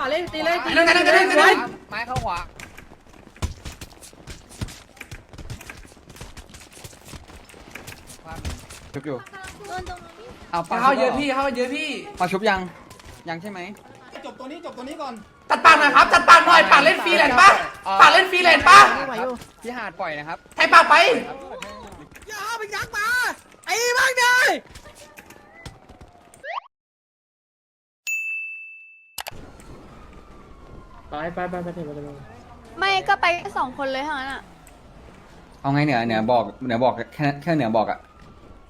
วาเลยตีเลยตีนั่นนั่นนั่นนั่นนั่นไม้เข้าขวาชุบอยู่เอาปลาเข้าเยอะพี่เข้าเยอะพี่ปลาชุบยังยังใช่ไหมจบตัวนี้จบตัวนี้ก่อนจัดปากหน่อยครับจัดปากหน่อยปากเล่นฟรีแลนด์ปะปากเล่นฟรีแลนด์ปะพี่หาดปล่อยนะครับให้ปากไปอย่าเอาไอ้บ้าไง ไปไปไปไปเถอะไปเถอะไม่ก็ไปแค่สองคนเลยเท่านั้นอะเอาไงเหนือเหนือบอกเหนือบอกแค่แค่เหนือบอกอะ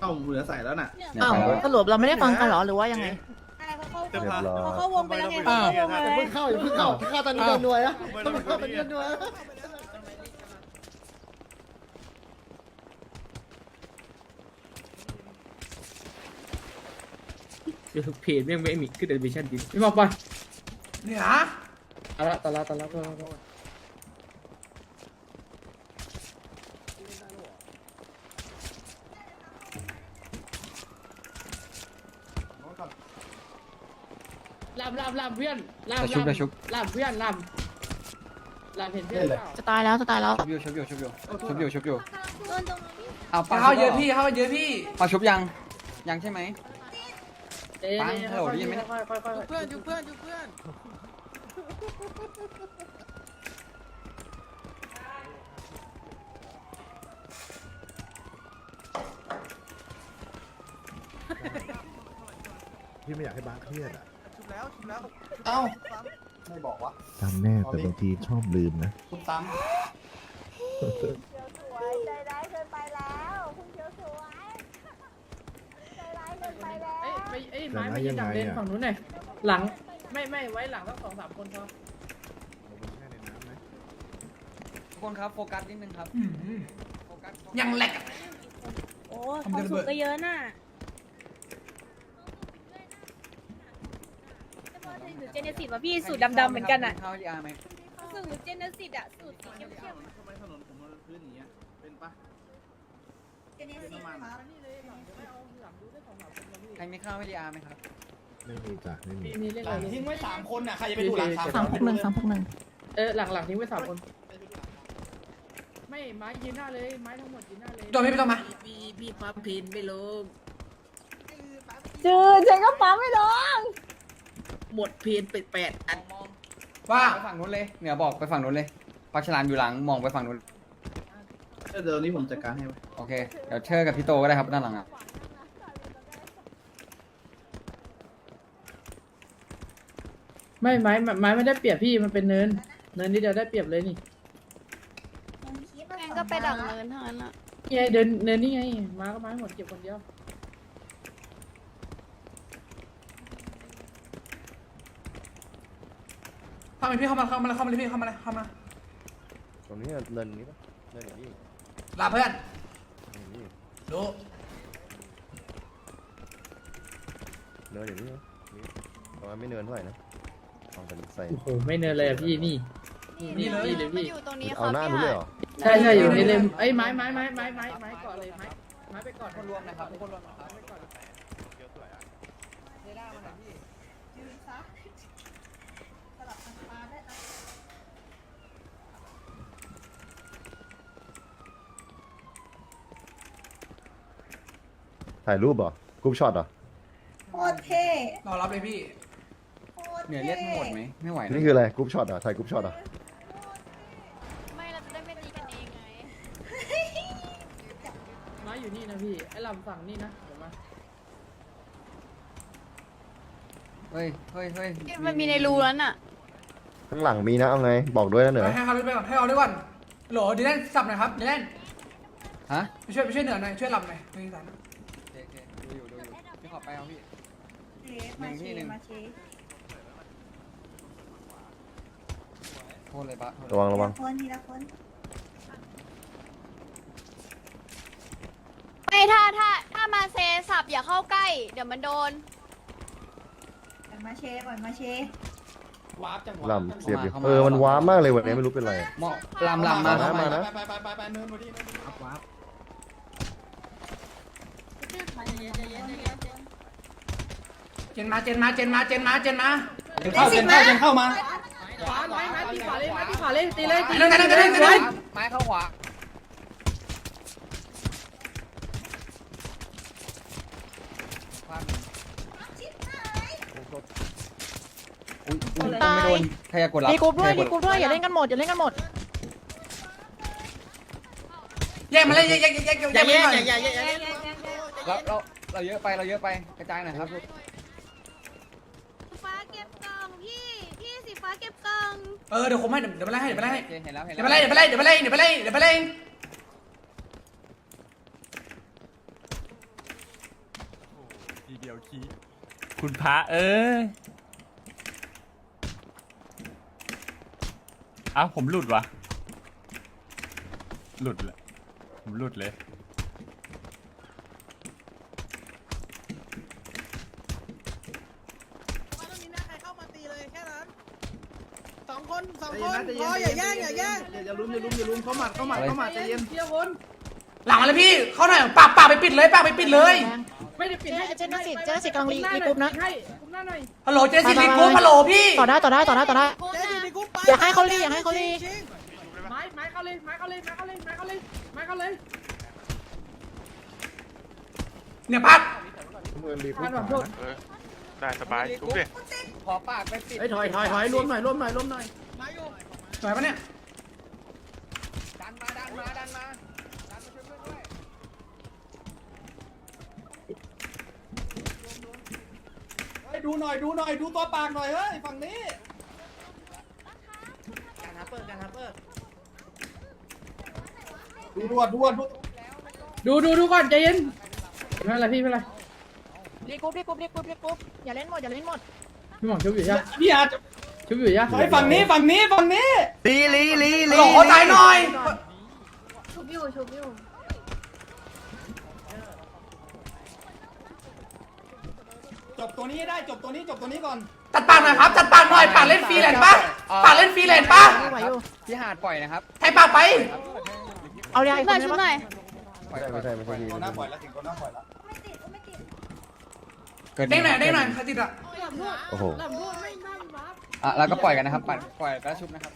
เอ้าเหลือใส่แล้วน่ะเหนืออ้าวไปแล้วสรุปเราไม่ได้ฟังกันเหรอหรือว่ายังไงเขาเข้าวงไปแล้วไงเข้าวงไปแล้วเพิ่งเข้าอย่าเพิ่งเข้าเข้าตอนนี้โดนหน่วยนะต้องเข้าตอนนี้โดนหน่วยเพจแม่งไม่มีขึ้นเดบิชั่นดิไม่บอกไปเหนือ เอาละตะละตะละตะละตะละลำลำลำเพื่อนลำจะชุบจะชุบลำเพื่อนลำลำเห็นเพื่อนเปล่าจะตายแล้วจะตายแล้ว ชุบอยู่ชุบอยู่ชุบอยู่ชุบอยู่ชุบอยู่โดนตรงนี้เอาปลาเข้าเยอะพี่เข้าเยอะพี่ปลาชุบยังยังใช่ไหมเอ๊ะปังฮัลโหลได้ยินไหมค่อยๆค่อยๆเพื่อนอยู่เพื่อนอยู่เพื่อน พี่ไม่อยากให้บ้าสเครียดอะชุบแล้วชุบแล้วเอ้า ไม่บอกวะจำแน่แต่บางทีชอบลืมนะทุบซ้สวยใจร้ายเกินไปแล้วคุณเชียวสวยใจร้ายเกินไปแล้ว เอ้ยไปเอ้ยไม้ไม่ยืนดักเลนฝั่งนู้นหน่อยหลัง ไม่ไม่ไว้หลังตั้งสองสามคนพอทุกคนครับโฟกัสนิดนึงครับำอืมโฟกัสยังแหลกอะ โอ้ความสุขก็เยอะน่ะหรือเจเนซิสวะพี่สูตรดำๆเหมือนกันอะ ข้าวดีอาร์ไหมสูตรเจเนซิสอะ สูตรสีเข้มทำไมถนนผมมันพื้นอย่างเงี้ย เป็นปะๆเจเนซิสครับ ใครมีข้าวให้ดีอาร์ไหมครับ ไม่มีจ้ะไม่มี มีเล่นหอะลัไรงทิ้งไว้สามคนน่ะใครจะไปดูหลังสามสามพกหนึ่งสามพกหนึ่งเออหลังหลังทิ้งไว้สามคน ไม่ไม้ยืนหน้าเลยไม้ทั้งหมดยืนหน้าเลยโดนพี่ไม่ต้องมา พี่พี่ปั๊มพินไม่ลงจืดฉันก็ปั๊มไม่ลงหมดพินไปแปดอันมองว่าไปฝั่งนู้นเลยเหนือบอกไปฝั่งนู้นเลยปลาฉลามอยู่หลังมองไปฝั่งนู้นเดี๋ยวนี้ผมจัดการให้ไว้โอเคเดี๋ยวเชิญกับพี่โตก็ได้ครับด้านหลังอะ ไม่ไม้ไม้ไม่ได้เปรียบพี่มันเป็นเนิน เนินนี่เดียวได้เปรียบเลยนี่งั้นก็ไปดักเนินเท่านั้นอะนี่ไงเดินเนินนี่ไงมาก็มาให้หมดเก็บคนเดียวเข้ามาพี่เข้ามาเข้ามาเข้ามาเลยพี่เข้ามาเลยเข้ามาตรงนี้เนินนี้ปะเนินอย่างนี้ลาเพื่อนอย่างนี้รู้เนินอย่างนี้นะนี่ตรงนั้นไม่เนินเท่าไหร่นะ เอาแต่ใส่โอ้โหไม่เนินเลยอะพี่นี่ นี่นี่เลยมาพี่อยู่ตรงนี้คเอารับหน้าพี่นู้นเลยหาเหรอใช่ใช่อยู่ในเลมไอ้ยไม้ไม้ไม้ไม้ไม้ไม้ก่อนเลยไม้ไม้ไปก่อนคนรวมนะครับทุกคนรวมนะครับไปก่อนถ่ายรูปเหรอกรุ๊ปช็อตเหรอโคตรเท่รอรับเลยพี่ เหนือเรียกทั้งหมดไหมไม่ไหวนะนี่คืออะไรกรุ๊ปช็อตเหรอถ่ายกรุ๊ปช็อตเหรอไม่เราจะได้ไม่ตีกันเองไงไม้อยู่นี่นะพี่ ไอ้ลำฝั่งนี่นะเดี๋ยวมาเฮ้ยเฮ้ยเฮ้ยมันมีในรูนั้นอะ ข้างหลังมีนะเอาไงบอกด้วยนะเหนือให้เขาไปก่อนให้เขาด้วยก่อนโหลดีแลนสับหน่อยครับดีแลนฮะไปช่วยไปช่วยเหนือหน่อยช่วยลำหน่อยมือสั่นโอเคโอเคดูอยู่ดูอยู่พี่ขอไปเอาพี่หนึ่งที่หนึ่ง โทษเลยปะโทษเลยระวังระวังคนทีละคนไม่ถ้าถ้าถ้ามาเซสับอย่าเข้าใกล้ เดี๋ยวมันโดนมาเชปล่อยมาเชวาร์ปจังหวะลำเสียบอยู่เออมันว้ามากเลยวันนี้ไม่รู้เป็นไร เหมาะลำลำมาเข้ามานะไปไปไปไปไปเนินพอดีเนินพอดีวาร์ปเจนมาเจนมาเจนมาเจนมาเจนมาเข้าเจนเข้าเจนเข้ามา ขวาไม้ไม้ตีขวาเลยไม้ตีขวาเลยตีเลยตีนั่นนั่นนั่นนั่นนั่นไม้เข้าขวาอุ้ยอุ้ยไม่โดนใครจะกดรับรีกรุ๊ปด้วยใครีจะกรุ๊ปด้วยอย่าเล่นกันหมดอย่าเล่นกันหมดแยกมาเลยแยกแยกแยกแยกแยกมาเลยหน่อยเราเราเราเยอะไปเราเยอะไปกระจายหน่อยครับ ฟ้าเก็บกล่องพี่ พี่สี ฟ้าเก็บกล่องเออเดี๋ยวผมให้เดี๋ยวเดี๋ยวไปไล่ให้เดี๋ยวไปไล่ให้โอเคเห็นแล้วเห็นเดี๋แล้ยววไปไล่เดี๋ยวไปไล่เดี๋ยวไปไล่เดี๋ยวไปไล่เดี๋ยวไปไล่เดี๋ยวไปไล่ทีเดียวคีคุณพระเอ้ยเอ้าผมหลุดวะหลุดเลยผมหลุดเลย ใจเย็นนะใจเย็นอย่าแย่งอย่าแย่งอย่าลุ้มอย่าลุ้มอย่าลุ้มเข้าหมัดเข้าหมัดเข้าหมัดใจเย็นเทียบคนหลังมาเลยพี่เข้าหน่อยปากปากไปปิดเลยปากไปปิดเลย ไม่ได้ปิดให้เจนสิเจนสิกำลังรีรีกรุ๊ปนะให้กรุ๊ปหน้าหน่อยฮัลโหลเจสิลิกูฮัลโหลพี่ต่อได้ต่อได้ต่อได้ต่อได้อย่าให้เขารีอย่าให้เขารีไม้ไม้เข้าเลยไม้เข้าเลยไม้เข้าเลยไม้เข้าเลยไม้เข้าเลยเนี่ยพัก ท่านแบบพวกได้สบายทุกเด็ขอปากไปปิดเฮ้ยถอยถอยถอยรวมหน่อยรวมหน่อยรวมหน่อยสวยปะเนี่ยดันมาดันมาดันมาดันมาช่วยเพื่อนด้วยเฮ้ยดูหน่อยดูหน่อยดูตัวปากหน่อยเฮ้ยฝั่งนี้การฮัปเปอร์การฮัปเปอร์ดูดวดดวดดวดดูดูดูก่อนใจเย็นไม่เป็นไรพี่ไม่เป็นไร รีกรุ๊ปรีกรุ๊ปรีกรุ๊ปรีกรุ๊ปอย่าเล่นหมดอย่าเล่นหมดพี่หมองชุบอยู่ใช่พี่อาจจะชุบอยู่ใช่ถอยฝั่งนี้ฝั่งนี้ฝั่งนี้ลีลีลีฮัลโหลขอตายหน่อย ชุบอยู่ชุบอยู่จบตัวนี้ให้ได้จบตัวนี้จบตัวนี้ก่อน จัดปากหน่อยครับจัดปากหน่อยปากเล่นฟรีแลนด์ปะปากเล่นฟรีแลนด์ปะไหวอยู่พี่หาดปล่อยนะครับให้ปากไป เอาเรียกอีกคนนึงปะปล่อยไม่ใช่ไม่ใช่ไม่ใช่ลี ตัวหน้าปล่อยแล้วถึงตัวหน้าปล่อยแล้ว ไม่ติดก็ไม่ติด เกิดเด้งหน่อยเด้งหน่อยใครติดอะโอ้โหลำพูดไม่ไม่วับอะแล้วก็ปล่อยกันนะครับปล่อยปล่อยแล้วชุบนะครับ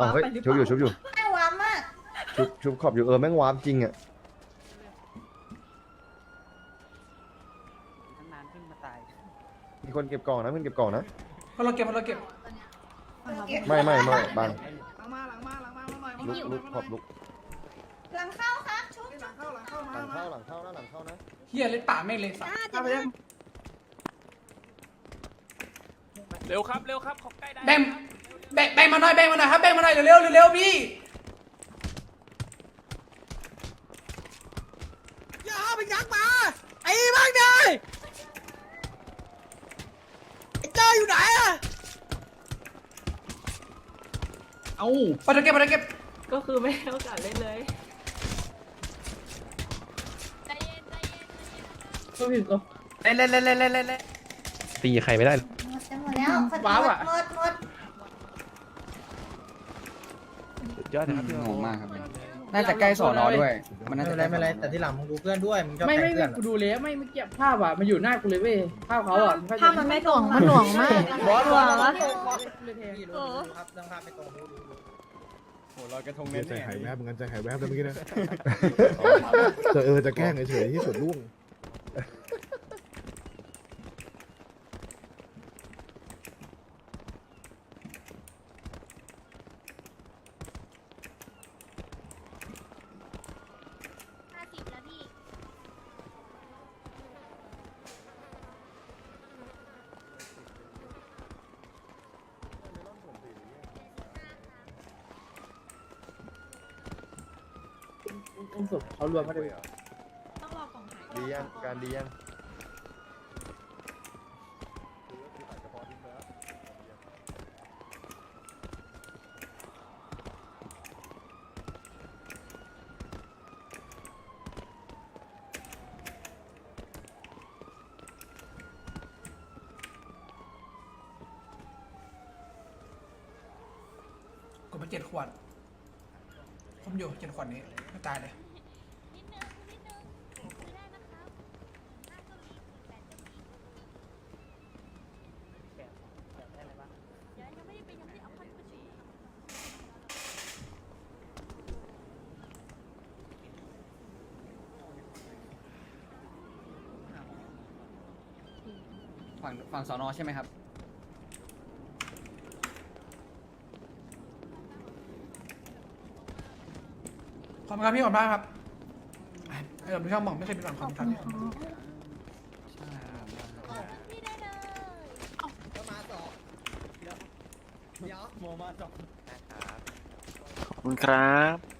อ๋อเฮ้ยชุบอยู่ชุบอยู่ไม่หวานมากชุบชุบขอบอยู่เออแม่งวาร์ปจริงอะนานขึ้นมาตาย มีคนเก็บกล่องนะมีคนเก็บกล่องนะพอเราเก็บพอเราเก็บไม่ไม่ไม่บังหลังมาหลังมาหลังมาหน่อยลุกลุกขอบลุก หลังเข้าครับชุบ หลังเข้า หลังเข้ามาหลังมาเข้าหลังเข้านะหลังเข้านะเฮียเล่นปากแม่งเลยสัตว์เข้าไปยังเร็วครับ เร็วครับขอใกล้ได้แบ่งแบ่งแบ่งมาหน่อยแบ่งมาหน่อยครับแบ่งมาหน่อยเร็วเร็วเร็วพี่อย่าไปยักมาไอ้บ้างเลยไอ้เจ้าอยู่ไหนอะเอาพอเราเก็บพอเราเก็บก็คือไม่ให้โอกาสเล่นเลย ก็ผิดตัวเล่นเล่นเล่นเล่นเล่นเล่นตีใครไม่ได้ หมดจะหมดแล้วหมดว้าวอะหมดหมดยอดนะครับงงมากครับ น่าจะใกล้สอนอด้วย มันน่าจะไม่เป็นไรไม่เป็นไรแต่ที่หลังมึงดูเพื่อนด้วยมึงจะไม่แข่ไม่งไม่เพื่อนกูดูแล้วไม่ไม่เกี่ยวภาพอะมันอยู่หน้ากูเลยเว้ยภาพเขาอะถ้ามันไม่หน่วงมันหน่วงมากบอสหน่วงวะพี่รู้ครับเรื่องภาพไปตรงดูดูดูโหลอยกระทงเน้นใจเนี่ยหายแวบเหมือนกันใจหายแวบเลยเมื่อกี้นะแต่เออจะแกล้งเฉยๆที่สุดล่วง อุ้มศพเขารวมมาด้วยต้องรอกล่องหายดียังการดียังกดมาเจ็ดขวดผมอยู่เจ็ดขวดนี้ ไม่ตายเลยฝั่งฝั่งสอนอใช่ไหมครับ อบคุณครับพี่ขอบคุณมากครับเออไม่ชอบมองไม่เคยเป็นหลังขอบคุณครับพี่ได้เลยขอบคุณครับมาครับ